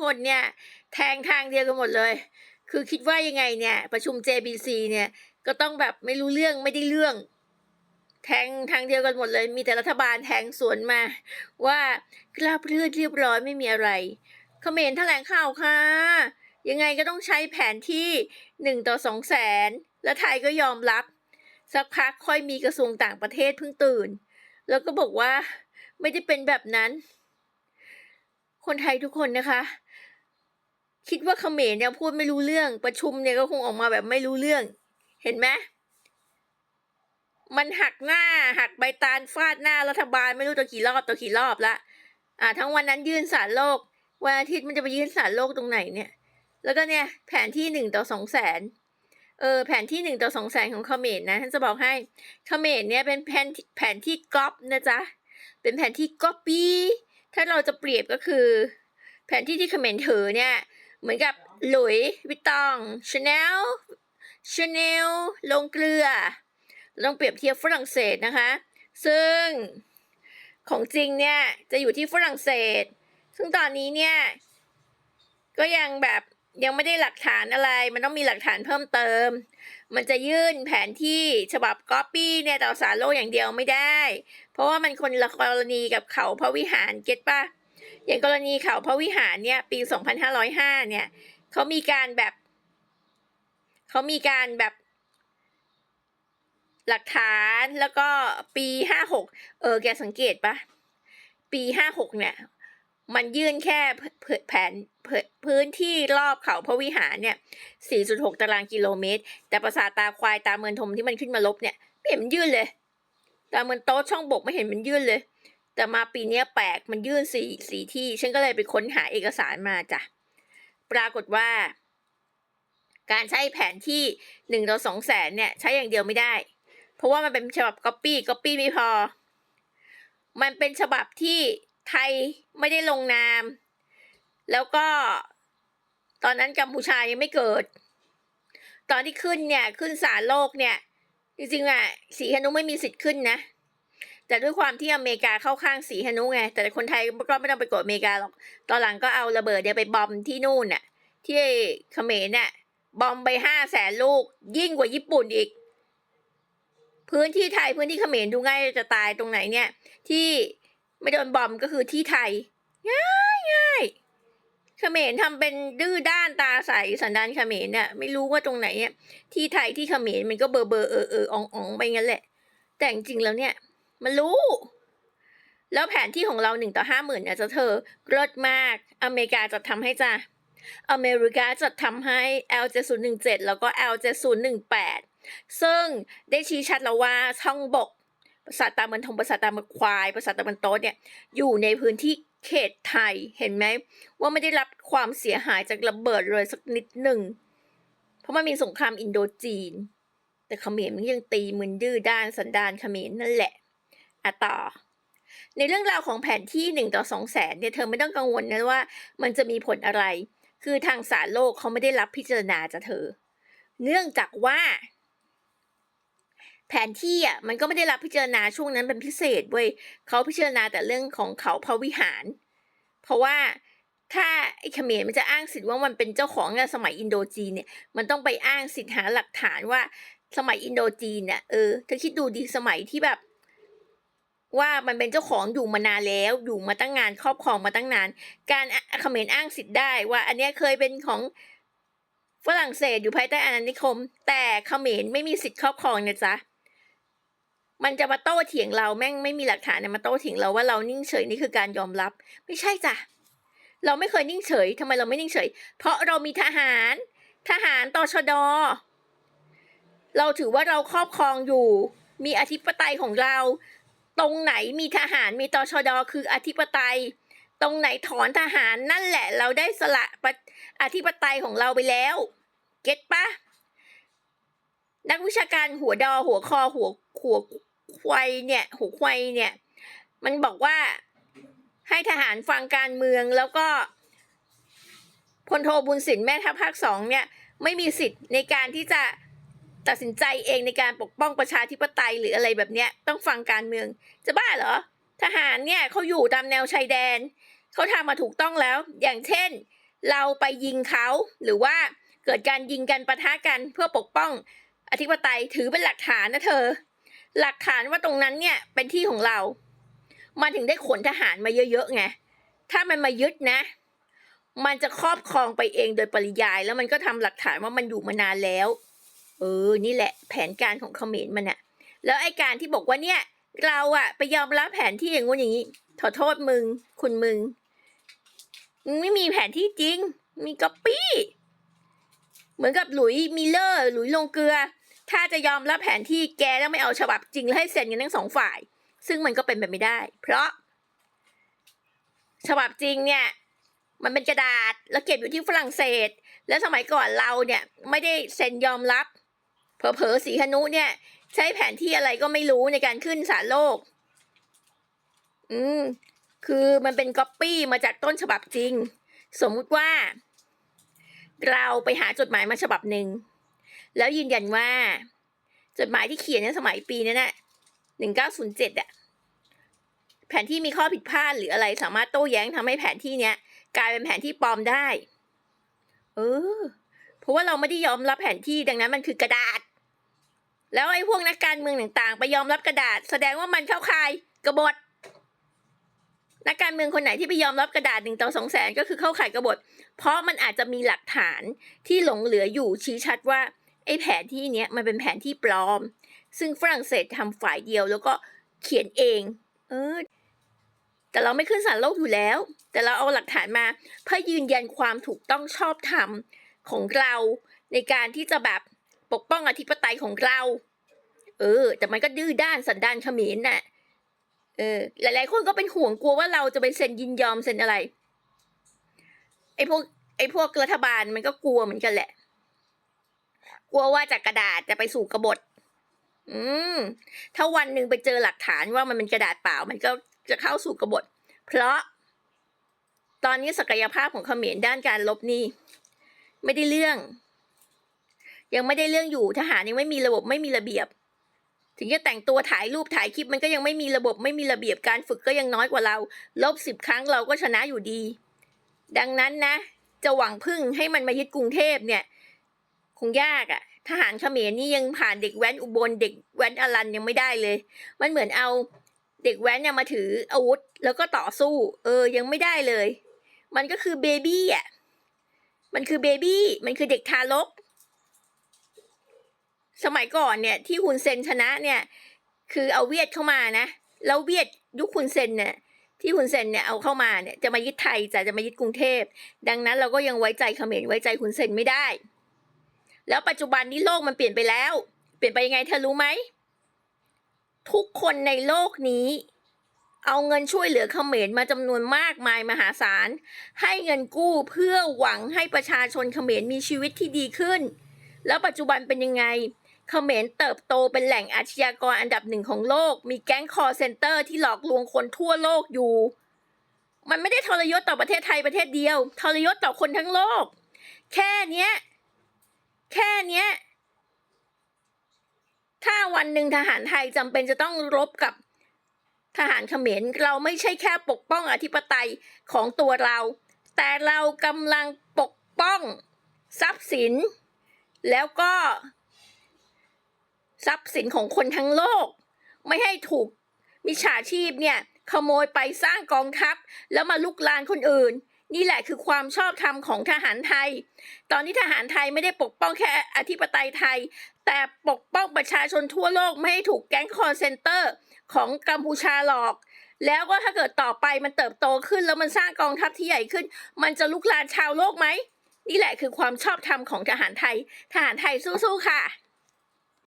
คนเนี่ยแทงทางเดียวกันหมดเลย คือคิดว่ายังไงเนี่ย ประชุม JBC เนี่ยก็ต้องแบบไม่รู้เรื่องไม่ได้เรื่อง แทงทางเดียวกันหมดเลย มีแต่รัฐบาลแทงสวนมา ว่ากราบเลือดเรียบร้อยไม่มีอะไรเขมรแถลงข่าวค่ะ ยังไงก็ต้องใช้แผนที่หนึ่งต่อสองแสนและไทยก็ยอมรับ สักพักค่อยมีกระทรวงต่างประเทศเพิ่งตื่น แล้วก็บอกว่าไม่ได้เป็นแบบนั้น คนไทยทุกคนนะคะ คิดว่าเขมรเนี่ยพูดไม่รู้เรื่อง ประชุมเนี่ยก็คงออกมาแบบไม่รู้เรื่อง เห็นไหมมันหักหน้าหักใบตาลฟาดหน้ารัฐบาลไม่รู้ตัวกี่รอบตัวกี่รอบละอ่า ทั้งวันนั้นยื่นสารโลกวันอาทิตย์มันจะไปยื่นสารโลกตรงไหนเนี่ย แล้วก็เนี่ย แผนที่หนึ่งต่อสองแสนเออแผนที่หนึ่งต่อสองแสนของเขมรนะท่านจะบอกให้เขมรเนี่ยเป็นแผนแผนที่ก๊อปนะจ๊ะเป็นแผนที่ก๊อปปี้ถ้าเราจะเปรียบก็คือ แผนที่ที่เขมรถือเนี่ย เหมือนกับหลุยวิตตองชาแนลชาแนลลงเกลือลองเปรียบเทียบฝรั่งเศสนะคะ ซึ่งของจริงเนี่ย จะอยู่ที่ฝรั่งเศส ซึ่งตอนนี้เนี่ย ก็ยังแบบยังไม่ได้หลักฐานอะไร มันต้องมีหลักฐานเพิ่มเติม มันจะยื่นแผนที่ฉบับก๊อปปี้เนี่ยต่อสารโลกอย่างเดียวไม่ได้ เพราะว่ามันคนละกรณีกับเขาพระวิหารเก็ตปะ อย่างกรณีเขาพระวิหารเนี่ย ปี 2505 เนี่ยเขามีการแบบเขามีการแบบหลักฐานแล้วก็ปี 56 เออแกสังเกตปะปี 56 เนี่ย มันยื่นแค่แผนพื้นที่รอบเขาพระวิหารเนี่ย 4.6 ตารางกิโลเมตร แต่ปราสาตาควายตาเมือนทมที่มันขึ้นมาลบเนี่ยไม่เห็นมันยื่นเลย ตาเมือนโต๊ะช่องบกไม่เห็นมันยื่นเลย แต่มาปีนี้แปลกมันยื่นสี่สี่ที่ ฉันก็เลยไปค้นหาเอกสารมาจ้ะ ปรากฏว่า การใช้แผนที่หนึ่งต่อสองแสนเนี่ย ใช้อย่างเดียวไม่ได้ เพราะว่ามันเป็นฉบับก๊อปปี้ก๊อปปี้ไม่พอ มันเป็นฉบับที่ไทยไม่ได้ลงนาม แล้วก็ตอนนั้นกัมพูชายังไม่เกิด ตอนที่ขึ้นเนี่ย ขึ้นศาลโลกเนี่ย จริงๆอะสีฮนุไม่มีสิทธิ์ขึ้นนะ แต่ด้วยความที่อเมริกาเข้าข้างสีฮนุไง แต่คนไทยก็ไม่ต้องไปกดอเมริกาหรอก ตอนหลังก็เอาระเบิดเนี่ยไปบอมที่นู่นน่ะ ที่เขมรน่ะ บอมไปห้าแสนลูก ยิ่งกว่าญี่ปุ่นอีก พื้นที่ไทยพื้นที่เขมรดูง่ายจะตายตรงไหนเนี่ย ที่ไม่โดนบอมก็คือที่ไทย ง่ายง่ายเขมรทำเป็นดื้อด้านตาใสสันดานเขมรเนี่ยไม่รู้ว่าตรงไหนเนี่ยที่ไทยที่เขมรมันก็เบอร์เบอร์เออเอออองอองไปงั้นแหละ แต่จริงๆแล้วเนี่ย มันรู้ แล้วแผนที่ของเราหนึ่งต่อห้าหมื่นเนี่ยจะเธอเลิศมาก อเมริกาจะทำให้จ้ะอเมริกาจะทำให้ L 7 0 1 7 แล้วก็ L 7 0 1 8 ซึ่งได้ชี้ชัดแล้วว่าช่องบกปราสาทตามันทงปราสาทตามันควายปราสาทตามันโต๊ดเนี่ยอยู่ในพื้นที่เขตไทยเห็นไหม ว่าไม่ได้รับความเสียหายจากระเบิดเลยสักนิดหนึ่ง เพราะมันมีสงครามอินโดจีน แต่เขมรมันยังตีมึนดื้อด้านสันดานเขมรนั่นแหละ อะต่อ ในเรื่องราวของแผนที่หนึ่งต่อสองแสนเนี่ยเธอไม่ต้องกังวลนะว่ามันจะมีผลอะไร คือทางสารโลกเขาไม่ได้รับพิจารณาจากเธอ เนื่องจากว่า แผนที่อะมันก็ไม่ได้รับพิจารณาช่วงนั้นเป็นพิเศษเว้ยเขาพิจารณาแต่เรื่องของเขาพระวิหาร เพราะว่าถ้าไอ้เขมรมันจะอ้างสิทธิ์ว่ามันเป็นเจ้าของในสมัยอินโดจีนเนี่ย มันต้องไปอ้างสิทธิ์หาหลักฐานว่าสมัยอินโดจีนเนี่ยเออเธอคิดดูดีสมัยที่แบบ ว่ามันเป็นเจ้าของอยู่มานานแล้ว อยู่มาตั้งงานครอบครองมาตั้งนาน การเขมรอ้างสิทธิ์ได้ว่า อันนี้เคยเป็นของฝรั่งเศสอยู่ภายใต้อาณานิคม แต่เขมรไม่มีสิทธิ์ครอบครองนะจ๊ะมันจะมาโต้เถียงเราแม่งไม่มีหลักฐานเนี่ยมาโต้เถียงเราว่าเรานิ่งเฉยนี่คือการยอมรับ ไม่ใช่จ้ะเราไม่เคยนิ่งเฉยทำไมเราไม่นิ่งเฉย เพราะเรามีทหาร ทหารตชด เราถือว่าเราครอบครองอยู่ มีอธิปไตยของเรา ตรงไหนมีทหารมีตชดคืออธิปไตย ตรงไหนถอนทหารนั่นแหละ เราได้สละอธิปไตยของเราไปแล้ว เก็ตปะนักวิชาการหัวดอหัวคอหัวหัวควายเนี่ย หัวควายเนี่ย มันบอกว่าให้ทหารฟังการเมืองแล้วก็พลโทบุญสินแม่ทัพภาคสองเนี่ย ไม่มีสิทธิ์ในการที่จะ ตัดสินใจเองในการปกป้องประชาธิปไตยหรืออะไรแบบเนี้ยต้องฟังการเมือง จะบ้าเหรอ ทหารเนี่ยเขาอยู่ตามแนวชายแดนเขาทำมาถูกต้องแล้ว อย่างเช่น เราไปยิงเขาหรือว่าเกิดการยิงกันปะทะกันเพื่อปกป้องอธิปไตยถือเป็นหลักฐานนะเธอ หลักฐานว่าตรงนั้นเนี่ยเป็นที่ของเรา มันถึงได้ขนทหารมาเยอะๆไงถ้ามันมายึดนะ มันจะครอบครองไปเองโดยปริยาย แล้วมันก็ทำหลักฐานว่ามันอยู่มานานแล้ว เออ นี่แหละแผนการของเขมรมันอะแล้วไอการที่บอกว่าเนี่ย เราอะไปยอมรับแผนที่อย่างงู้นอย่างนี้ขอโทษมึง คุณมึงมึงไม่มีแผนที่จริง มีก๊อปปี้ เหมือนกับหลุยส์มิเลอร์ หลุยส์ลงเกลือ ถ้าจะยอมรับแผนที่แกต้องไม่เอาฉบับจริง แล้วให้เซ็นกันทั้งสองฝ่าย ซึ่งมันก็เป็นไปไม่ได้ เพราะ ฉบับจริงเนี่ย มันเป็นกระดาษแล้วเก็บอยู่ที่ฝรั่งเศส แล้วสมัยก่อนเราเนี่ย ไม่ได้เซ็นยอมรับ เผลอๆสีหนุเนี่ย ใช้แผนที่อะไรก็ไม่รู้ในการขึ้นสารโลก อืม คือมันเป็นก๊อปปี้มาจากต้นฉบับจริง สมมุติว่า เราไปหาจดหมายมาฉบับหนึ่ง แล้วยืนยันว่า จดหมายที่เขียนในสมัยปีนั้นน่ะหนึ่งเก้าศูนย์เจ็ดอะแผนที่มีข้อผิดพลาดหรืออะไรสามารถโต้แย้งทำให้แผนที่เนี้ย กลายเป็นแผนที่ปลอมได้ เออ เพราะว่าเราไม่ได้ยอมรับแผนที่ดังนั้นมันคือกระดาษ แล้วไอ้พวกนักการเมืองต่างๆ ไปยอมรับกระดาษ แสดงว่ามันเข้าข่ายกบฏ นักการเมืองคนไหนที่ไปยอมรับกระดาษหนึ่งต่อสองแสนก็คือเข้าข่ายกบฏ เพราะมันอาจจะมีหลักฐานที่หลงเหลืออยู่ชี้ชัดว่าไอ้แผนที่เนี้ยมันเป็นแผนที่ปลอม ซึ่งฝรั่งเศสทำฝ่ายเดียวแล้วก็เขียนเอง เออ แต่เราไม่ขึ้นศาลโลกอยู่แล้ว แต่เราเอาหลักฐานมาเพื่อยืนยันความถูกต้องชอบธรรมของเราในการที่จะแบบ ปกป้องอธิปไตยของเรา เออ แต่มันก็ดื้อด้านสันดานเขมรน่ะ เออ หลาย ๆ คนก็เป็นห่วงกลัวว่าเราจะไปเซ็นยินยอมเซ็นอะไร ไอ้พวกไอ้พวกรัฐบาลมันก็กลัวเหมือนกันแหละ กลัวว่าจากกระดาษจะไปสู่กบฏ อืม ถ้าวันหนึ่งไปเจอหลักฐานว่ามันเป็นกระดาษเปล่า มันก็จะเข้าสู่กบฏ เพราะ ตอนนี้ศักยภาพของเขมรด้านการลบนี่ไม่ได้เรื่อง ยังไม่ได้เรื่องอยู่ทหารยังไม่มีระบบไม่มีระเบียบ ถึงจะแต่งตัวถ่ายรูปถ่ายคลิปมันก็ยังไม่มีระบบไม่มีระเบียบการฝึกก็ยังน้อยกว่าเรา ลบสิบครั้งเราก็ชนะอยู่ดี ดังนั้นนะ จะหวังพึ่งให้มันมายึดกรุงเทพเนี่ย คงยากอะ่ะ ทหารเขมรนี่ยังผ่านเด็กแว้นอุบลเด็กแว้นอรันยังไม่ได้เลย มันเหมือนเอาเด็กแว้นเนี่ยมาถืออาวุธแล้วก็ต่อสู้ เออยังไม่ได้เลย มันก็คือเบบี้อะมันคือเบบี้มันคือเด็กทารก สมัยก่อนเนี่ยที่ฮุนเซนชนะเนี่ย คือเอาเวียดเข้ามานะแล้วเวียดยุคฮุนเซนเนี่ยที่ฮุนเซนเนี่ยเอาเข้ามาเนี่ยจะมายึดไทยจะจะมายึดกรุงเทพ ดังนั้นเราก็ยังไว้ใจเขมรไว้ใจฮุนเซนไม่ได้ แล้วปัจจุบันนี้โลกมันเปลี่ยนไปแล้ว เปลี่ยนไปยังไงเธอรู้ไหมทุกคนในโลกนี้ เอาเงินช่วยเหลือเขมรมาจำนวนมากมายมหาศาล ให้เงินกู้เพื่อหวังให้ประชาชนเขมรมีชีวิตที่ดีขึ้น แล้วปัจจุบันเป็นยังไง เขมรเติบโตเป็นแหล่งอาชญากรอันดับหนึ่งของโลก มีแก๊งคอร์เซนเตอร์ที่หลอกลวงคนทั่วโลกอยู่ มันไม่ได้ทรยศต่อประเทศไทยประเทศเดียว ทรยศต่อคนทั้งโลก แค่เนี้ย แค่เนี้ย ถ้าวันหนึ่งทหารไทยจำเป็นจะต้องรบกับทหารเขมร เราไม่ใช่แค่ปกป้องอธิปไตยของตัวเรา แต่เรากำลังปกป้องทรัพย์สิน แล้วก็ ทรัพย์สินของคนทั้งโลก ไม่ให้ถูกมิจฉาชีพเนี่ยขโมยไปสร้างกองทัพ แล้วมาลุกลานคนอื่น นี่แหละคือความชอบธรรมของทหารไทย ตอนนี้ทหารไทยไม่ได้ปกป้องแค่อธิปไตยไทย แต่ปกป้องประชาชนทั่วโลกไม่ให้ถูกแก๊งคอร์เซนเตอร์ของกัมพูชาหลอก แล้วก็ถ้าเกิดต่อไปมันเติบโตขึ้นแล้วมันสร้างกองทัพที่ใหญ่ขึ้น มันจะลุกลานชาวโลกไหมนี่แหละคือความชอบธรรมของทหารไทย ทหารไทยสู้ๆค่ะ